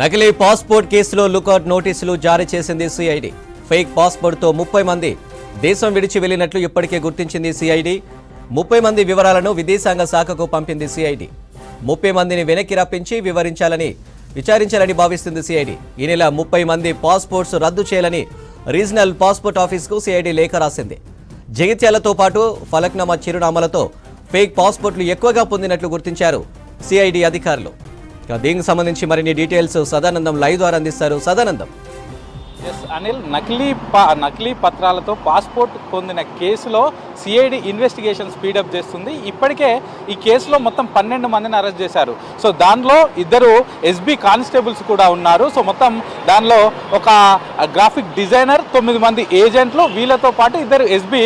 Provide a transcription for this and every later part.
నకిలీ పాస్పోర్ట్ కేసులో లుకౌట్ నోటీసులు జారీ చేసింది సిఐడి. ఫేక్ పాస్పోర్ట్తో ముప్పై మంది దేశం విడిచి వెళ్ళినట్లు ఇప్పటికే గుర్తించింది సిఐడి. ముప్పై మంది వివరాలను విదేశాంగ శాఖకు పంపింది సిఐడి. ముప్పై మందిని వెనక్కి రప్పించి వివరించాలని విచారించాలని భావిస్తుంది సిఐడి. ఈ నెల ముప్పై మంది పాస్పోర్ట్స్ రద్దు చేయాలని రీజనల్ పాస్పోర్ట్ ఆఫీస్కు సిఐడి లేఖ రాసింది. జగిత్యాలతో పాటు ఫలక్నామా చిరునామాలతో ఫేక్ పాస్పోర్ట్లు ఎక్కువగా పొందినట్లు గుర్తించారు సిఐడి అధికారులు. దీనికి సంబంధించి మరిన్ని డీటెయిల్స్ సదానందం లైవ్ ద్వారా అందిస్తారు. సదానందం. ఎస్ అనిల్ నకిలీ పా నకిలీ పత్రాలతో పాస్పోర్ట్ పొందిన కేసులో సిఐడి ఇన్వెస్టిగేషన్ స్పీడప్ చేస్తుంది. ఇప్పటికే ఈ కేసులో మొత్తం పన్నెండు మందిని అరెస్ట్ చేశారు. సో దానిలో ఇద్దరు ఎస్బీ కానిస్టేబుల్స్ కూడా ఉన్నారు. సో మొత్తం దానిలో ఒక గ్రాఫిక్ డిజైనర్ తొమ్మిది మంది ఏజెంట్లు వీళ్ళతో పాటు ఇద్దరు ఎస్బీ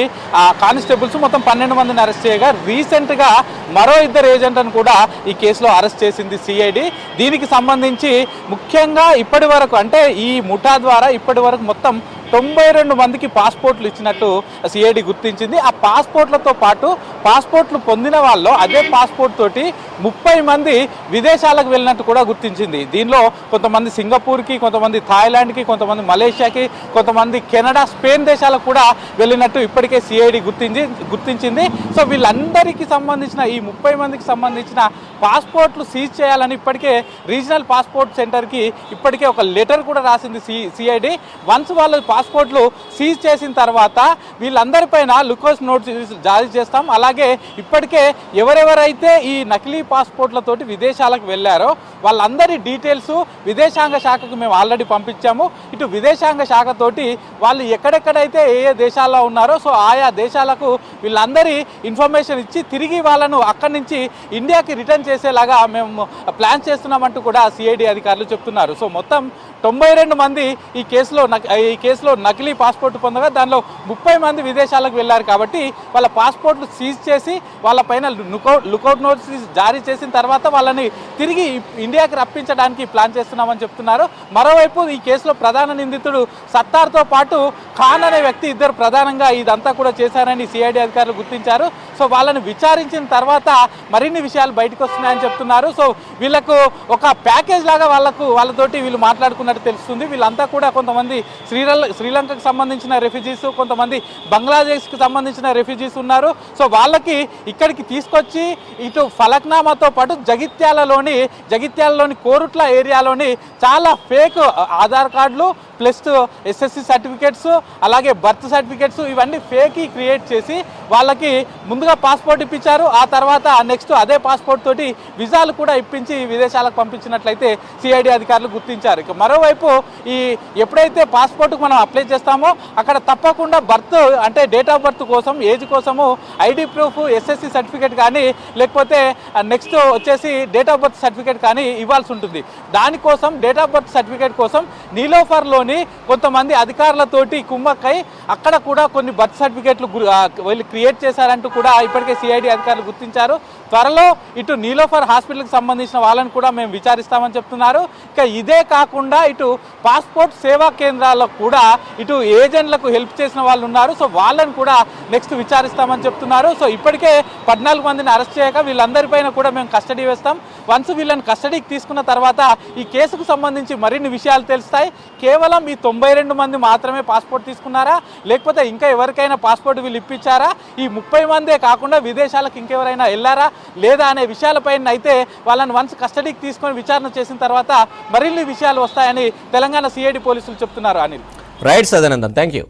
కానిస్టేబుల్స్ మొత్తం పన్నెండు మందిని అరెస్ట్ చేయగా రీసెంట్గా మరో ఇద్దరు ఏజెంట్ను కూడా ఈ కేసులో అరెస్ట్ చేసింది సిఐడి దీనికి సంబంధించి ముఖ్యంగా ఇప్పటి వరకు అంటే ఈ ముఠా ద్వారా ఇప్పటి వరకు మొత్తం తొంభై రెండు మందికి పాస్పోర్ట్లు ఇచ్చినట్టు సిఐడి గుర్తించింది. ఆ పాస్పోర్ట్లతో పాటు పాస్పోర్ట్లు పొందిన వాళ్ళు అదే పాస్పోర్ట్ తోటి ముప్పై మంది విదేశాలకు వెళ్ళినట్టు కూడా గుర్తించింది. దీనిలో కొంతమంది సింగపూర్కి కొంతమంది థాయిలాండ్కి కొంతమంది మలేషియాకి కొంతమంది కెనడా స్పెయిన్ దేశాలకు కూడా వెళ్ళినట్టు ఇప్పటికే సిఐడి గుర్తించి గుర్తించింది. సో వీళ్ళందరికీ సంబంధించిన ఈ ముప్పై మందికి సంబంధించిన పాస్పోర్ట్లు సీజ్ చేయాలని ఇప్పటికే రీజనల్ పాస్పోర్ట్ సెంటర్కి ఇప్పటికే ఒక లెటర్ కూడా రాసింది సి సిఐడి వన్స్ వాళ్ళ పాస్పోర్ట్లు సీజ్ చేసిన తర్వాత వీళ్ళందరిపైన లుకోస్ నోటీస్ జారీ చేస్తాం. అలాగే ఇప్పటికే ఎవరెవరైతే ఈ నకిలీ పాస్పోర్ట్లతోటి విదేశాలకు వెళ్ళారో వాళ్ళందరి డీటెయిల్స్ విదేశాంగ శాఖకు మేము ఆల్రెడీ పంపించాము. ఇటు విదేశాంగ శాఖతోటి వాళ్ళు ఎక్కడెక్కడైతే ఏ ఏ దేశాల్లో ఉన్నారో సో ఆయా దేశాలకు వీళ్ళందరి ఇన్ఫర్మేషన్ ఇచ్చి తిరిగి వాళ్ళను అక్కడి నుంచి ఇండియాకి రిటర్న్ చేసేలాగా మేము ప్లాన్ చేస్తున్నామంటూ కూడా సిఐడి అధికారులు చెప్తున్నారు. సో మొత్తం తొంభై రెండు మంది ఈ కేసులో ఈ కేసులో నకిలీ పాస్పోర్ట్ పొందగా దానిలో ముప్పై మంది విదేశాలకు వెళ్ళారు కాబట్టి వాళ్ళ పాస్పోర్ట్లు సీజ్ చేసి వాళ్ళ పైన లుకౌట్ లుకౌట్ నోటీస్ జారీ చేసిన తర్వాత వాళ్ళని తిరిగి ఇండియాకి రప్పించడానికి ప్లాన్ చేస్తున్నామని చెప్తున్నారు. మరోవైపు ఈ కేసులో ప్రధాన నిందితుడు సత్తార్తో పాటు ఖాన్ అనే వ్యక్తి ఇద్దరు ప్రధానంగా ఇదంతా కూడా చేశారని సిఐడి అధికారులు గుర్తించారు. సో వాళ్ళని విచారించిన తర్వాత మరిన్ని విషయాలు బయటకు వస్తున్నాయని చెప్తున్నారు. సో వీళ్ళకు ఒక ప్యాకేజ్ లాగా వాళ్ళకు వాళ్ళతోటి వీళ్ళు మాట్లాడుకున్నట్టు తెలుస్తుంది. వీళ్ళంతా కూడా కొంతమంది శ్రీల శ్రీలంకకు సంబంధించిన రెఫ్యూజీస్ కొంతమంది బంగ్లాదేశ్కి సంబంధించిన రెఫ్యూజీస్ ఉన్నారు. సో వాళ్ళకి ఇక్కడికి తీసుకొచ్చి ఇటు ఫలక్నామాతో పాటు జగిత్యాలలోని జగిత్యాలలోని కోరుట్ల ఏరియాలోని చాలా ఫేక్ ఆధార్ కార్డులు ప్లస్ ఎస్ఎస్సి సర్టిఫికేట్స్ అలాగే బర్త్ సర్టిఫికేట్స్ ఇవన్నీ ఫేక్ క్రియేట్ చేసి వాళ్ళకి ముందుగా పాస్పోర్ట్ ఇప్పించారు. ఆ తర్వాత నెక్స్ట్ అదే పాస్పోర్ట్ తోటి విజాలు కూడా ఇప్పించి విదేశాలకు పంపించినట్లయితే సిఐడి అధికారులు గుర్తించారు. ఇక మరోవైపు ఈ ఎప్పుడైతే పాస్పోర్ట్కు మనం అప్లై చేస్తామో అక్కడ తప్పకుండా బర్త్ అంటే డేట్ ఆఫ్ బర్త్ కోసం ఏజ్ కోసము ఐడి ప్రూఫ్ ఎస్ఎస్సి సర్టిఫికేట్ కానీ లేకపోతే నెక్స్ట్ వచ్చేసి డేట్ ఆఫ్ బర్త్ సర్టిఫికేట్ కానీ ఇవ్వాల్సి ఉంటుంది. దానికోసం డేట్ ఆఫ్ బర్త్ సర్టిఫికేట్ కోసం నీలోఫర్లోని కొంతమంది అధికారులతోటి కుమ్మక్కై అక్కడ కూడా కొన్ని బర్త్ సర్టిఫికేట్లు వీళ్ళు క్రియేట్ చేశారంటూ కూడా ఇప్పటికే సిఐడి అధికారులు గుర్తించారు. త్వరలో ఇటు నీలోఫర్ హాస్పిటల్కి సంబంధించిన వాళ్ళని కూడా మేము విచారిస్తామని చెప్తున్నారు. ఇక ఇదే కాకుండా ఇటు పాస్పోర్ట్ సేవా కేంద్రాల్లో కూడా ఇటు ఏజెంట్లకు హెల్ప్ చేసిన వాళ్ళు ఉన్నారు. సో వాళ్ళని కూడా నెక్స్ట్ విచారిస్తామని చెప్తున్నారు. సో ఇప్పటికే పద్నాలుగు మందిని అరెస్ట్ చేయక వీళ్ళందరిపైన కూడా మేము కస్టడీ వేస్తాం. వన్స్ వీళ్ళని కస్టడీకి తీసుకున్న తర్వాత ఈ కేసుకు సంబంధించి మరిన్ని విషయాలు తెలుస్తాయి. కేవలం ఈ తొంభై రెండు మంది మాత్రమే పాస్పోర్ట్ తీసుకున్నారా? లేకపోతే ఇంకా ఎవరికైనా పాస్పోర్ట్ వీళ్ళు ఇప్పించారా? ఈ ముప్పై మందే కాకుండా విదేశాలకు ఇంకెవరైనా వెళ్ళారా? లేదా అనే విషయాలపైన అయితే వాళ్ళని వన్స్ కస్టడీకి తీసుకొని విచారణ చేసిన తర్వాత మరిన్ని విషయాలు వస్తాయని తెలంగాణ సిఐడి పోలీసులు చెప్తున్నారు Anil. Right Sadanandam. Thank you